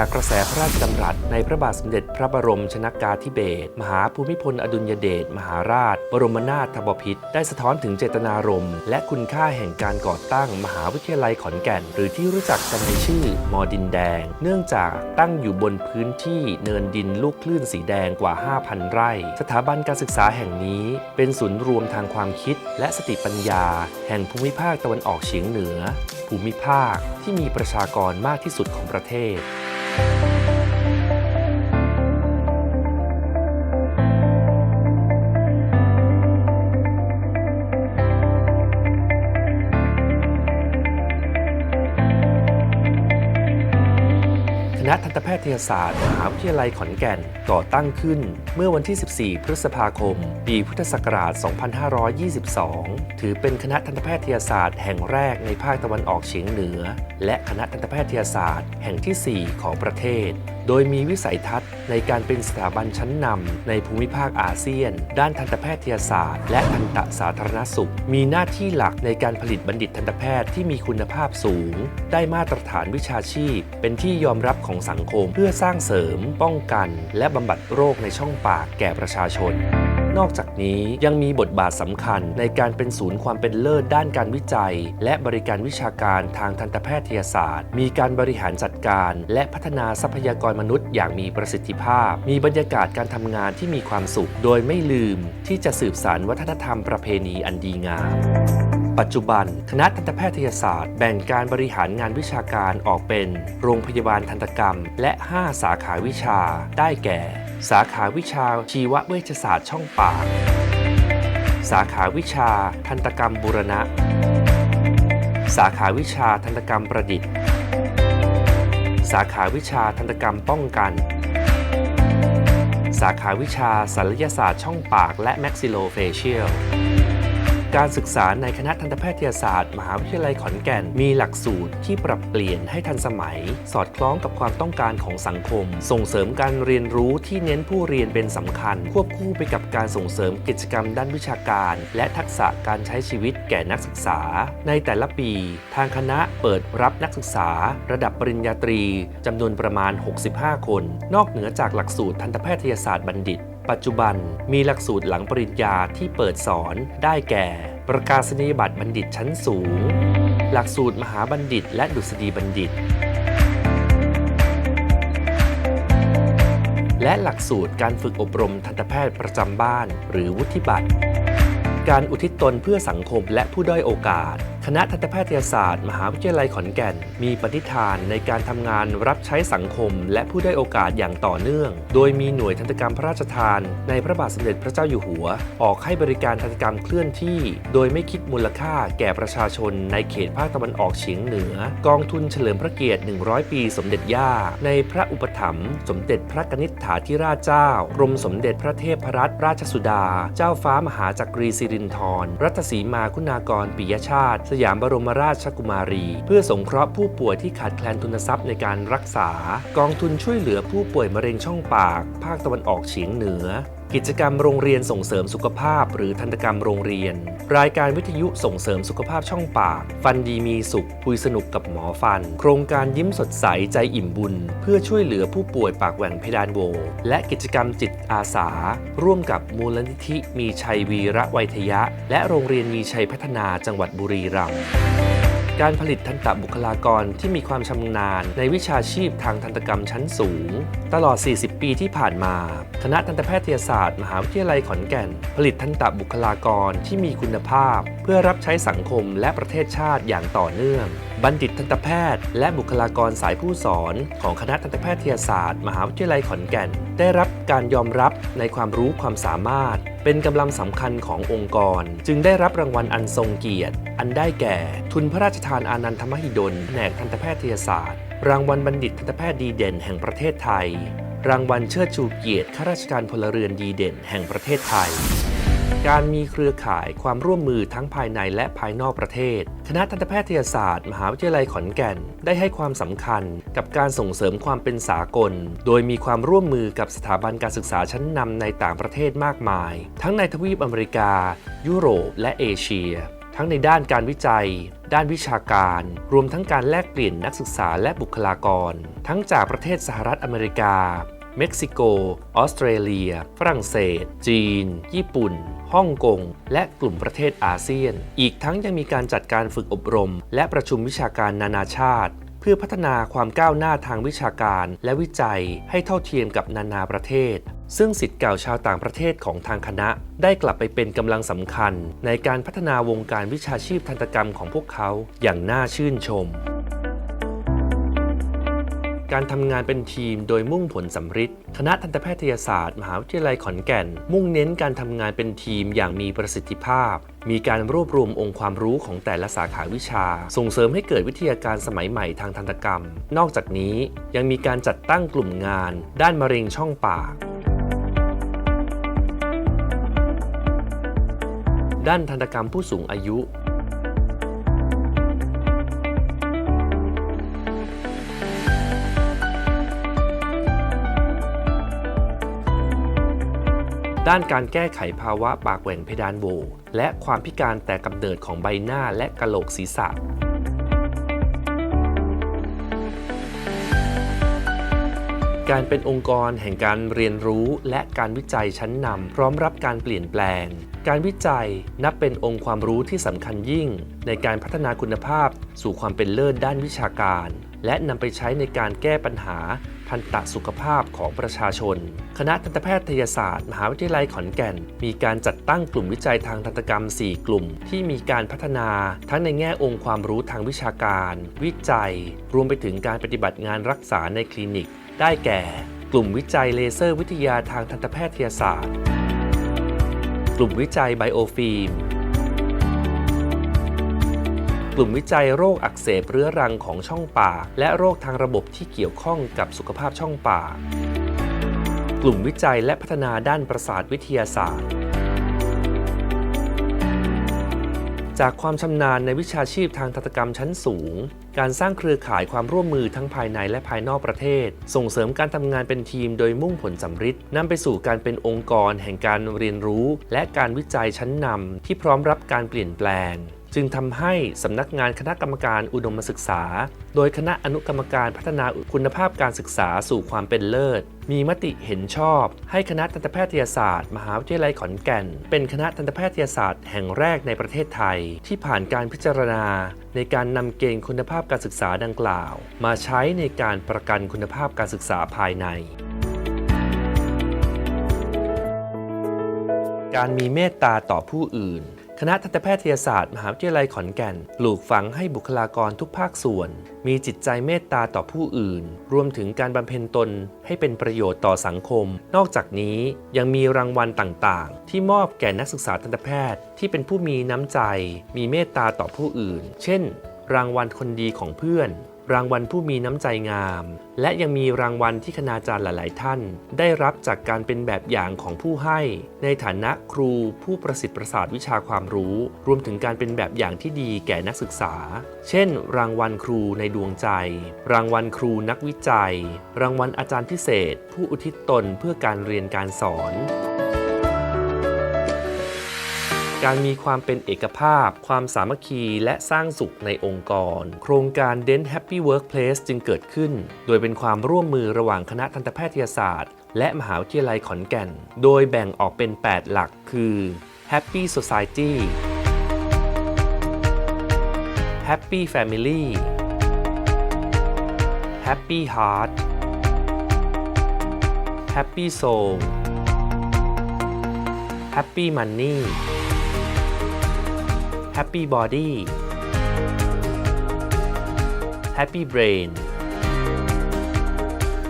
จากกระแสพระราชดำรัสในพระบาทสมเด็จพระบรมชนากาธิเบศรมหาภูมิพลอดุลยเดชมหาราช บรมนาถบพิตรได้สะท้อนถึงเจตนารมณ์และคุณค่าแห่งการก่อตั้งมหาวิทยาลัยขอนแก่น หรือที่รู้จักกันในชื่อมอดินแดง เนื่องจากตั้งอยู่บนพื้นที่เนินดินลูกคลื่นสีแดงกว่า 5,000 ไร่ สถาบันการศึกษาแห่งนี้ เป็นศูนย์รวมทางความคิด และสติปัญญา แห่งภูมิภาคตะวันออกเฉียงเหนือ ภูมิภาคที่มีประชากรมากที่สุดของประเทศ ค ณะทันตแพทยศาสตร์มหาวิทยาลัยขอนแก่นก่อตั้งขึ้นเมื่อวันที่ 14 พฤษภาคม ปีพุทธศักราช 2522 ถือเป็นคณะทันตแพทยศาสตร์แห่งแรกในภาคตะวันออกเฉียงเหนือ และคณะทันตแพทยศาสตร์แห่งทีสี่4 ของประเทศโดยมีวิสัยทัศน์ในการเป็นสถาบันชั้นนำในภูมิภาคอาเซียน ด้านทันตแพทยศาสตร์ และทันตสาธารณสุข มีหน้าที่หลักในการผลิตบัณฑิตทันตแพทย์ที่มีคุณภาพสูง ได้มาตรฐานวิชาชีพ เป็นที่ยอมรับของสังคมเพื่อสร้างเสริม ป้องกัน และบำบัดโรคในช่องปากแก่ประชาชน นอกจากนี้ยังมีบทบาทสำคัญในการเป็นศูนย์ความเป็นเลิศด้านการวิจัย และบริการวิชาการทางทันตแพทยศาสตร์ มีการบริหารจัดการ และพัฒนาทรัพยากรมนุษย์อย่างมีประสิทธิภาพ มีบรรยากาศการทำงานที่มีความสุข โดยไม่ลืมที่จะสืบสานวัฒนธรรมประเพณีอันดีงาม ปัจจุบัน คณะทันตแพทยศาสตร์ แบ่งการบริหารงานวิชาการออกเป็น โรงพยาบาลทันตกรรม และ 5 สาขาวิชา ได้แก่ สาขาวิชาชีวเวชศาสตร์ช่องปาก สาขาวิชาทันตกรรมบูรณะ สาขาวิชาทันตกรรมประดิษฐ์ สาขาวิชาทันตกรรมป้องกันสาขาวิชาศัลยศาสตร์ช่องปากและ maxillofacial ก การศึกษาในคณะทันตแพทยศาสตร์ มหาวิทยาลัยขอนแก่น มีหลักสูตรที่ปรับเปลี่ยนให้ทันสมัย สอดคล้องกับความต้องการของสังคม ส่งเสริมการเรียนรู้ที่เน้นผู้เรียนเป็นสำคัญ ควบคู่ไปกับการส่งเสริมกิจกรรมด้านวิชาการ และทักษะการใช้ชีวิตแก่นักศึกษา ในแต่ละปี ทางคณะเปิดรับนักศึกษา ระดับปริญญาตรีจำนวนประมาณ 65 คน นอกเหนือจากหลักสูตรทันตแพทยศาสตร์บัณฑิต ปัจจุบันมีหลักสูตรหลังปริญญาที่เปิดสอนได้แก่ ประกาศนียบัตรบัณฑิตชั้นสูง หลักสูตรมหาบัณฑิต และดุษฎีบัณฑิต และหลักสูตรการฝึกอบรมทันตแพทย์ประจำบ้าน หรือวุฒิบัตร การอุทิศตนเพื่อสังคมและผู้ด้อยโอกาส คณะทันตแพทยศาสตร์ มหาวิทยาลัยขอนแก่น มีปณิธานในการทำงานรับใช้สังคม และผู้ได้โอกาสอย่างต่อเนื่อง โดยมีหน่วยทันตกรรมพระราชทาน ในพระบาทสมเด็จพระเจ้าอยู่หัว ออกให้บริการทันตกรรมเคลื่อนที่ โดยไม่คิดมูลค่าแก่ประชาชน ในเขตภาคตะวันออกเฉียงเหนือ กองทุนเฉลิมพระเกียรติ 100 ปี สมเด็จย่า ในพระอุปถัมภ์สมเด็จพระกนิษฐาธิราชเจ้ากรมสมเด็จพระเทพรัตนราชสุดา เจ้าฟ้ามหาจักรีสิรินธรรัตสีมาคุณากรปิยชาติสยามบรมราชกุมารี เพื่อสงเคราะห์ผู้ป่วยที่ขาดแคลนทุนทรัพย์ในการรักษา กองทุนช่วยเหลือผู้ป่วยมะเร็งช่องปาก ภาคตะวันออกเฉียงเหนือ กิจกรรมโรงเรียนส่งเสริมสุขภาพ หรือทันตกรรมโรงเรียน รายการวิทยุส่งเสริมสุขภาพช่องปาก ฟันดีมีสุข คุยสนุกกับหมอฟัน โครงการยิ้มสดใสใจอิ่มบุญ เพื่อช่วยเหลือผู้ป่วยปากแหว่งเพดานโว และกิจกรรมจิตอาสา ร่วมกับมูลนิธิมีชัยวีระไวยทยะ และโรงเรียนมีชัยพัฒนาจังหวัดบุรีรัมย์ การผลิตทันตบุคลากรที่มีความชำนาญในวิชาชีพทางทันตกรรมชั้นสูง ตลอด 40 ปีที่ผ่านมา คณะทันตแพทยศาสตร์ มหาวิทยาลัยขอนแก่น ผลิตทันตบุคลากรที่มีคุณภาพ เพื่อรับใช้สังคมและประเทศชาติอย่างต่อเนื่อง บัณฑิตทันตแพทย์ และบุคลากรสายผู้สอน ของคณะทันตแพทยศาสตร์ มหาวิทยาลัยขอนแก่น ได้รับการยอมรับในความรู้ความสามารถ เป็นกำลังสำคัญขององค์กร จึงได้รับรางวัลอันทรงเกียรติ อันได้แก่ ทุนพระราชทานอานันทมหิดลแผนกทันตแพทยศาสตร์ รางวัลบัณฑิตทันตแพทย์ดีเด่นแห่งประเทศไทย รางวัลเชิดชูเกียรติข้าราชการพลเรือนดีเด่น แห่งประเทศไทย การมีเครือข่ายความร่วมมือทั้งภายในและภายนอกประเทศ คณะทันตแพทยศาสตร์ มหาวิทยาลัยขอนแก่น ได้ให้ความสำคัญกับการส่งเสริมความเป็นสากล โดยมีความร่วมมือกับสถาบันการศึกษาชั้นนำในต่างประเทศมากมาย ทั้งในทวีปอเมริกา ยุโรป และเอเชีย ทั้งในด้านการวิจัย ด้านวิชาการ รวมทั้งการแลกเปลี่ยนนักศึกษาและบุคลากร ทั้งจากประเทศสหรัฐอเมริกา เม็กซิโก ออสเตรเลีย ฝรั่งเศส จีน ญี่ปุ่น ฮ่องกง และกลุ่มประเทศอาเซียน อีกทั้งยังมีการจัดการฝึกอบรม และประชุมวิชาการนานาชาติ เพื่อพัฒนาความก้าวหน้าทางวิชาการและวิจัยให้เท่าเทียมกับนานาประเทศ ซึ่งสิทธิ์เก่าชาวต่างประเทศของทางคณะ ได้กลับไปเป็นกำลังสำคัญ ในการพัฒนาวงการวิชาชีพทันตกรรมของพวกเขาอย่างน่าชื่นชม การทำงานเป็นทีมโดยมุ่งผลสำฤทธิ์คณะทันตแพทยศาสตร์ มหาวิทยาลัยขอนแก่น มุ่งเน้นการทำงานเป็นทีมอย่างมีประสิทธิภาพ มีการรวบรวมองค์ความรู้ของแต่ละสาขาวิชา ส่งเสริมให้เกิดวิทยาการสมัยใหม่ทางทันตกรรม นอกจากนี้ยังมีการจัดตั้งกลุ่มงาน ด้านมะเร็งช่องปากด้านทันตกรรมผู้สูงอายุ ด้านการแก้ไขภาวะปากแหว่งเพดานโหวและความพิการแต่กำเนิดของใบหน้าและกะโหลกศีรษะการเป็นองค์กรแห่งการเรียนรู้และการวิจัยชั้นนำพร้อมรับการเปลี่ยนแปลง การวิจัยนับเป็นองค์ความรู้ที่สำคัญยิ่ง ในการพัฒนาคุณภาพสู่ความเป็นเลิศด้านวิชาการ และนำไปใช้ในการแก้ปัญหาทันตสุขภาพของประชาชน คณะทันตแพทยศาสตร์ มหาวิทยาลัยขอนแก่น มีการจัดตั้งกลุ่มวิจัยทางทันตกรรม 4 กลุ่ม ที่มีการพัฒนาทั้งในแง่องค์ความรู้ทางวิชาการ วิจัย รวมไปถึงการปฏิบัติงานรักษาในคลินิก ได้แก่ กลุ่มวิจัยเลเซอร์วิทยาทางทันตแพทยศาสตร์ กลุ่มวิจัยไบโอฟิล์ม กลุ่มวิจัยโรคอักเสบเรื้อรังของช่องปาก และโรคทางระบบที่เกี่ยวข้องกับสุขภาพช่องปาก กลุ่มวิจัยและพัฒนาด้านประสาทวิทยาศาสตร์ จากความชำนาญในวิชาชีพทางทันตกรรมชั้นสูง การสร้างเครือข่ายความร่วมมือทั้งภายในและภายนอกประเทศ ส่งเสริมการทำงานเป็นทีมโดยมุ่งผลสำฤทธิ์นำไปสู่การเป็นองค์กรแห่งการเรียนรู้ และการวิจัยชั้นนำที่พร้อมรับการเปลี่ยนแปลง จึงทำให้สำนักงานคณะกรรมการอุดมศึกษา โดยคณะอนุกรรมการพัฒนาคุณภาพการศึกษาสู่ความเป็นเลิศ มีมติเห็นชอบ ให้คณะทันตแพทยศาสตร์ มหาวิทยาลัยขอนแก่น เป็นคณะทันตแพทยศาสตร์แห่งแรกในประเทศไทย ที่ผ่านการพิจารณา ในการนำเกณฑ์คุณภาพการศึกษาดังกล่าว มาใช้ในการประกันคุณภาพการศึกษาภายในการมีเมตตาต่อผู้อื่น คณะทันตแพทยศาสตร์ มหาวิทยาลัยขอนแก่น ปลูกฝังให้บุคลากรทุกภาคส่วน มีจิตใจเมตตาต่อผู้อื่น รวมถึงการบำเพ็ญตนให้เป็นประโยชน์ต่อสังคม นอกจากนี้ยังมีรางวัลต่างๆ ที่มอบแก่นักศึกษาทันตแพทย์ ที่เป็นผู้มีน้ำใจ มีเมตตาต่อผู้อื่น เช่น รางวัลคนดีของเพื่อน รางวัลผู้มีน้ำใจงาม และยังมีรางวัลที่คณาจารย์หลาย ๆ ท่าน ได้รับจากการเป็นแบบอย่างของผู้ให้ ในฐานะครูผู้ประสิทธิ์ประสาทวิชาความรู้ รวมถึงการเป็นแบบอย่างที่ดีแก่นักศึกษา เช่น รางวัลครูในดวงใจ รางวัลครูนักวิจัย รางวัลอาจารย์พิเศษ ผู้อุทิศตนเพื่อการเรียนการสอน การมีความเป็นเอกภาพ ความสามัคคี และสร้างสุขในองค์กร โครงการ Dent Happy Workplace จึงเกิดขึ้น โดยเป็นความร่วมมือระหว่างคณะทันตแพทยศาสตร์ และมหาวิทยาลัยขอนแก่น โดยแบ่งออกเป็น 8 หลักคือ Happy Society Happy Family Happy Heart Happy Soul Happy Money Happy Body Happy Brain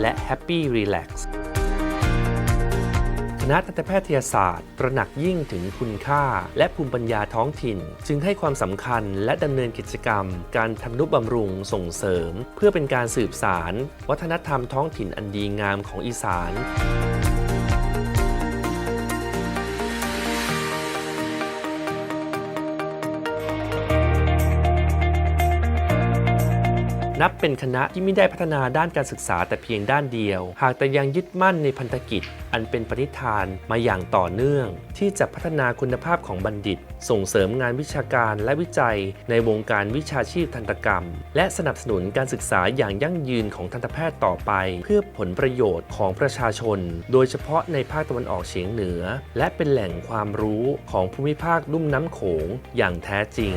และ Happy Relax คณะทันตแพทยศาสตร์ ตระหนักยิ่งถึงคุณค่า และภูมิปัญญาท้องถิ่น จึงให้ความสำคัญและดำเนินกิจกรรม การทำนุบำรุงส่งเสริม เพื่อเป็นการสืบสาร วัฒนธรรมท้องถิ่นอันดีงามของอีสาน นับเป็นคณะที่ไม่ได้พัฒนาด้านการศึกษาแต่เพียงด้านเดียว หากแต่ยังยึดมั่นในพันธกิจ อันเป็นปณิธานมาอย่างต่อเนื่อง ที่จะพัฒนาคุณภาพของบัณฑิต ส่งเสริมงานวิชาการและวิจัย ในวงการวิชาชีพทันตกรรม และสนับสนุนการศึกษาอย่างยั่งยืนของทันตแพทย์ต่อไป เพื่อผลประโยชน์ของประชาชน โดยเฉพาะในภาคตะวันออกเฉียงเหนือ และเป็นแหล่งความรู้ของภูมิภาคลุ่มน้ำโขงอย่างแท้จริง